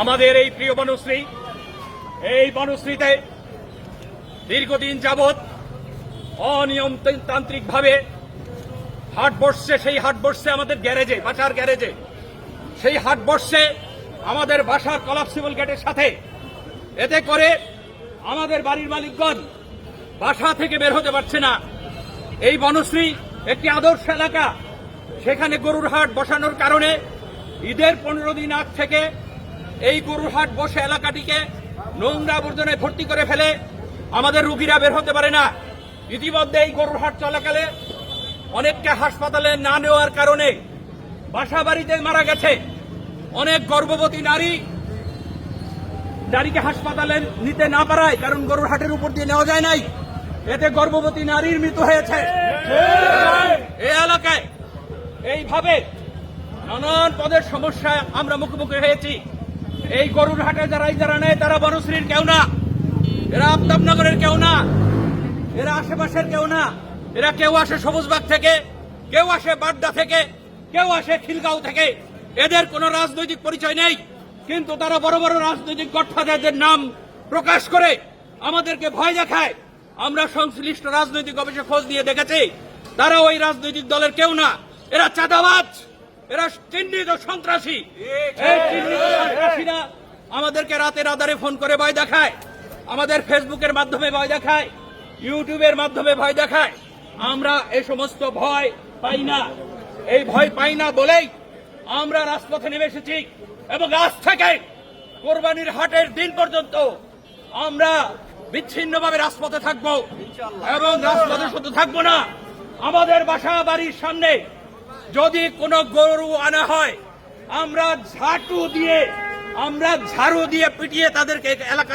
আমাদের এই প্রিয় বনশ্রী, এই বনশ্রীতে দীর্ঘদিন যাবৎ অনিয়মতান্ত্রিক ভাবে হাট বসছে সেই হাট বসছে আমাদের গ্যারেজে, বাসার গ্যারেজে, সেই হাট বসছে আমাদের বাসার কলাপসিবল গেটের সাথে এতে করে আমাদের বাড়ির মালিকগণ বাসা থেকে বের হতে পারছে না। এই বনশ্রী একটি আদর্শ এলাকা। সেখানে গরুর হাট বসানোর কারণে ঈদের পনেরো দিন আগ থেকে এই গরুর হাট বসে এলাকাটিকে নোংরা আবর্জনায় ভর্তি করে ফেলে আমাদের রুগীরা বের হতে পারে না। ইতিমধ্যে এই গরুর হাট চলাকালে অনেককে হাসপাতালে না নেওয়ার কারণে বাসা বাড়িতে মারা গেছে। অনেক গর্ভবতী নারী নারীকে হাসপাতালে নিতে না পারায় কারণ গরুর হাটের উপর দিয়ে নেওয়া যায় নাই। এতে গর্ভবতী নারীর মৃত্যু হয়েছে। এই এলাকায় এইভাবে নানান পদের সমস্যায় আমরা মুখোমুখি হয়েছি। এই গরুর হাটে যারাই যারা নেয়, তারা বনশ্রীর কেউ না। এরা আফতাবনগরের কেউ না। এরা আশেপাশের কেউ না। এরা কেউ আসে সবুজবাগ থেকে, কেউ আসে বাড্ডা থেকে, কেউ আসে খিলগাঁও থেকে। এদের কোনো রাজনৈতিক পরিচয় নেই। কিন্তু তারা বড় বড় রাজনৈতিক গঠফাদারদের নাম প্রকাশ করে আমাদেরকে ভয় দেখায়। আমরা সংশ্লিষ্ট রাজনৈতিক অফিসে খোঁজ নিয়ে দেখেছি, তারা ওই রাজনৈতিক দলের কেউ না। এরা চাঁদাবাজ। এরা চিহ্নিত সন্ত্রাসী। এই চিহ্নিত সন্ত্রাসীরা আমাদেরকে রাতের আধারে ফোন করে ভয় দেখায়। আমাদের ফেসবুকের মাধ্যমে ভয় দেখায়। ইউটিউবের মাধ্যমে ভয় দেখায়। আমরা এই সমস্ত ভয় পাই না। এই ভয় পাই না বলেই আমরা রাজপথে নেমে এসেছি এবং আজ থেকে কোরবানির হাটের দিন পর্যন্ত আমরা বিচ্ছিন্নভাবে রাজপথে থাকব এবং রাজপথে শুধু থাকব না আমাদের বাসা বাড়ির সামনে যদি কোনো গরু আনা হয় আমরা ঝাটু দিয়ে আমরা ঝাড়ু দিয়ে পিটিয়ে তাদেরকে এলাকা